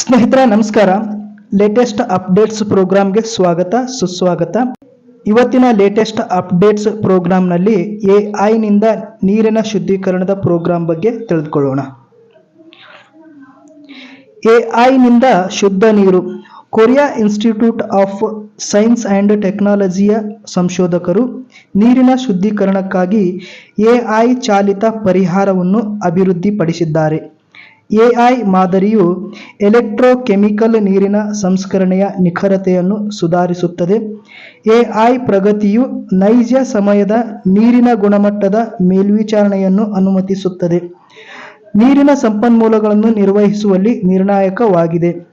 ಸ್ನೇಹಿತರೆ, ನಮಸ್ಕಾರ. Latest updates ಪ್ರೋಗ್ರಾಮ್ಗೆ ಸ್ವಾಗತ, ಸುಸ್ವಾಗತ. ಇವತ್ತಿನ ಲೇಟೆಸ್ಟ್ ಅಪ್ಡೇಟ್ಸ್ ಪ್ರೋಗ್ರಾಂನಲ್ಲಿ ಎ ಐನಿಂದ ನೀರಿನ ಶುದ್ಧೀಕರಣದ ಪ್ರೋಗ್ರಾಂ ಬಗ್ಗೆ ತಿಳಿದುಕೊಳ್ಳೋಣ. ಎ ಐನಿಂದ ಶುದ್ಧ ನೀರು. Korea Institute of Science and ಟೆಕ್ನಾಲಜಿಯ ಸಂಶೋಧಕರು ನೀರಿನ ಶುದ್ಧೀಕರಣಕ್ಕಾಗಿ ಎ ಚಾಲಿತ ಪರಿಹಾರವನ್ನು ಅಭಿವೃದ್ಧಿಪಡಿಸಿದ್ದಾರೆ. ಎಐ ಮಾದರಿಯು ಎಲೆಕ್ಟ್ರೋಕೆಮಿಕಲ್ ನೀರಿನ ಸಂಸ್ಕರಣೆಯ ನಿಖರತೆಯನ್ನು ಸುಧಾರಿಸುತ್ತದೆ. ಎಐ ಪ್ರಗತಿಯು ನೈಜ ಸಮಯದ ನೀರಿನ ಗುಣಮಟ್ಟದ ಮೇಲ್ವಿಚಾರಣೆಯನ್ನು ಅನುಮತಿಸುತ್ತದೆ. ನೀರಿನ ಸಂಪನ್ಮೂಲಗಳನ್ನು ನಿರ್ವಹಿಸುವಲ್ಲಿ ನಿರ್ಣಾಯಕವಾಗಿದೆ.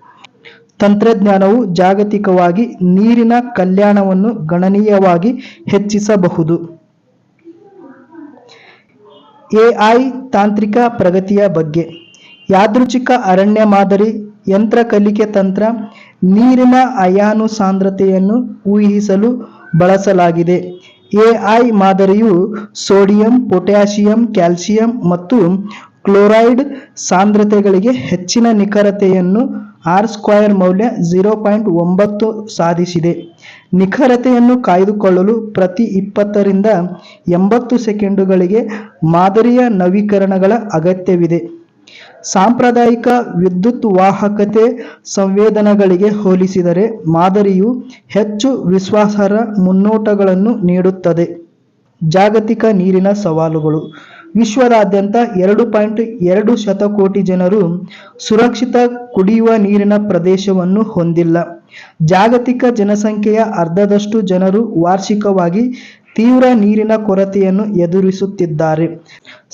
ತಂತ್ರಜ್ಞಾನವು ಜಾಗತಿಕವಾಗಿ ನೀರಿನ ಕಲ್ಯಾಣವನ್ನು ಗಣನೀಯವಾಗಿ ಹೆಚ್ಚಿಸಬಹುದು. ಎಐ ತಾಂತ್ರಿಕ ಪ್ರಗತಿಯ ಬಗ್ಗೆ ಯಾದೃಚ್ಛಿಕ ಅರಣ್ಯ ಮಾದರಿ, ಯಂತ್ರ ಕಲಿಕೆ ತಂತ್ರ, ನೀರಿನ ಅಯಾನು ಸಾಂದ್ರತೆಯನ್ನು ಊಹಿಸಲು ಬಳಸಲಾಗಿದೆ. ಎಐ ಮಾದರಿಯು ಸೋಡಿಯಂ ಪೊಟ್ಯಾಸಿಯಂ ಕ್ಯಾಲ್ಸಿಯಂ ಮತ್ತು ಕ್ಲೋರೈಡ್ ಸಾಂದ್ರತೆಗಳಿಗೆ ಹೆಚ್ಚಿನ ನಿಖರತೆಯನ್ನು ಆರ್ ಸ್ಕ್ವಯರ್ ಮೌಲ್ಯ ಝೀರೋ ಪಾಯಿಂಟ್ ಒಂಬತ್ತು ಸಾಧಿಸಿದೆ. ನಿಖರತೆಯನ್ನು ಕಾಯ್ದುಕೊಳ್ಳಲು ಪ್ರತಿ ಇಪ್ಪತ್ತರಿಂದ ಎಂಬತ್ತು ಸೆಕೆಂಡುಗಳಿಗೆ ಮಾದರಿಯ ನವೀಕರಣಗಳ ಅಗತ್ಯವಿದೆ. ಸಾಂಪ್ರದಾಯಿಕ ವಿದ್ಯುತ್ ವಾಹಕತೆ ಸಂವೇದನೆಗಳಿಗೆ ಹೋಲಿಸಿದರೆ ಮಾದರಿಯು ಹೆಚ್ಚು ವಿಶ್ವಾಸಾರ್ಹ ಮುನ್ನೋಟಗಳನ್ನು ನೀಡುತ್ತದೆ. ಜಾಗತಿಕ ನೀರಿನ ಸವಾಲುಗಳು. ವಿಶ್ವದಾದ್ಯಂತ ಎರಡು ಪಾಯಿಂಟ್ ಎರಡು ಶತಕೋಟಿ ಜನರು ಸುರಕ್ಷಿತ ಕುಡಿಯುವ ನೀರಿನ ಪ್ರದೇಶವನ್ನು ಹೊಂದಿಲ್ಲ. ಜಾಗತಿಕ ಜನಸಂಖ್ಯೆಯ ಅರ್ಧದಷ್ಟು ಜನರು ವಾರ್ಷಿಕವಾಗಿ ತೀವ್ರ ನೀರಿನ ಕೊರತೆಯನ್ನು ಎದುರಿಸುತ್ತಿದ್ದಾರೆ.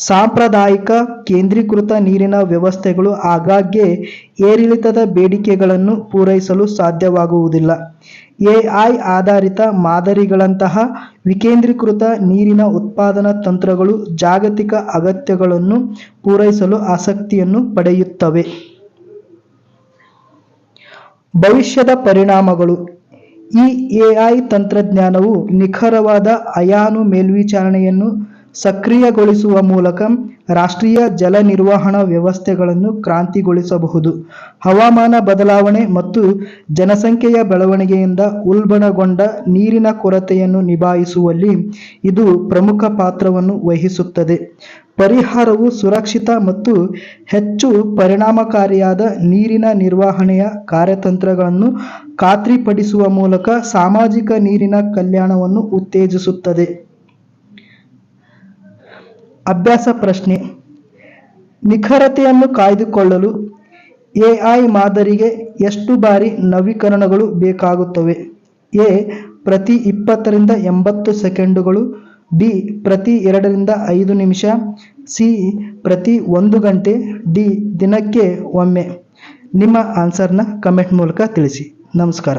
ಸಾಂಪ್ರದಾಯಿಕ ಕೇಂದ್ರೀಕೃತ ನೀರಿನ ವ್ಯವಸ್ಥೆಗಳು ಆಗಾಗ್ಗೆ ಏರಿಳಿತದ ಬೇಡಿಕೆಗಳನ್ನು ಪೂರೈಸಲು ಸಾಧ್ಯವಾಗುವುದಿಲ್ಲ. ಎಐ ಆಧಾರಿತ ಮಾದರಿಗಳಂತಹ ವಿಕೇಂದ್ರೀಕೃತ ನೀರಿನ ಉತ್ಪಾದನಾ ತಂತ್ರಗಳು ಜಾಗತಿಕ ಅಗತ್ಯಗಳನ್ನು ಪೂರೈಸಲು ಆಸಕ್ತಿಯನ್ನು ಪಡೆಯುತ್ತವೆ. ಭವಿಷ್ಯದ ಪರಿಣಾಮಗಳು. ಈ ಎಐ ತಂತ್ರಜ್ಞಾನವು ನಿಖರವಾದ ಅಯಾನು ಮೇಲ್ವಿಚಾರಣೆಯನ್ನು ಸಕ್ರಿಯಗೊಳಿಸುವ ಮೂಲಕ ರಾಷ್ಟ್ರೀಯ ಜಲ ನಿರ್ವಹಣಾ ವ್ಯವಸ್ಥೆಗಳನ್ನು ಕ್ರಾಂತಿಗೊಳಿಸಬಹುದು. ಹವಾಮಾನ ಬದಲಾವಣೆ ಮತ್ತು ಜನಸಂಖ್ಯೆಯ ಬೆಳವಣಿಗೆಯಿಂದ ಉಲ್ಬಣಗೊಂಡ ನೀರಿನ ಕೊರತೆಯನ್ನು ನಿಭಾಯಿಸುವಲ್ಲಿ ಇದು ಪ್ರಮುಖ ಪಾತ್ರವನ್ನು ವಹಿಸುತ್ತದೆ. ಪರಿಹಾರವು ಸುರಕ್ಷಿತ ಮತ್ತು ಹೆಚ್ಚು ಪರಿಣಾಮಕಾರಿಯಾದ ನೀರಿನ ನಿರ್ವಹಣೆಯ ಕಾರ್ಯತಂತ್ರಗಳನ್ನು ಖಾತ್ರಿಪಡಿಸುವ ಮೂಲಕ ಸಾಮಾಜಿಕ ನೀರಿನ ಕಲ್ಯಾಣವನ್ನು ಉತ್ತೇಜಿಸುತ್ತದೆ. ಅಭ್ಯಾಸ ಪ್ರಶ್ನೆ. ನಿಖರತೆಯನ್ನು ಕಾಯ್ದುಕೊಳ್ಳಲು ಎಐ ಮಾದರಿಗೆ ಎಷ್ಟು ಬಾರಿ ನವೀಕರಣಗಳು ಬೇಕಾಗುತ್ತವೆ? ಎ, ಪ್ರತಿ ಇಪ್ಪತ್ತರಿಂದ ಎಂಬತ್ತು ಸೆಕೆಂಡುಗಳು. ಬಿ, ಪ್ರತಿ ಎರಡರಿಂದ ಐದು ನಿಮಿಷ. ಸಿ, ಪ್ರತಿ ಒಂದು ಗಂಟೆ. ಡಿ, ದಿನಕ್ಕೆ ಒಮ್ಮೆ. ನಿಮ್ಮ ಆನ್ಸರ್ನ ಕಮೆಂಟ್ ಮೂಲಕ ತಿಳಿಸಿ. ನಮಸ್ಕಾರ.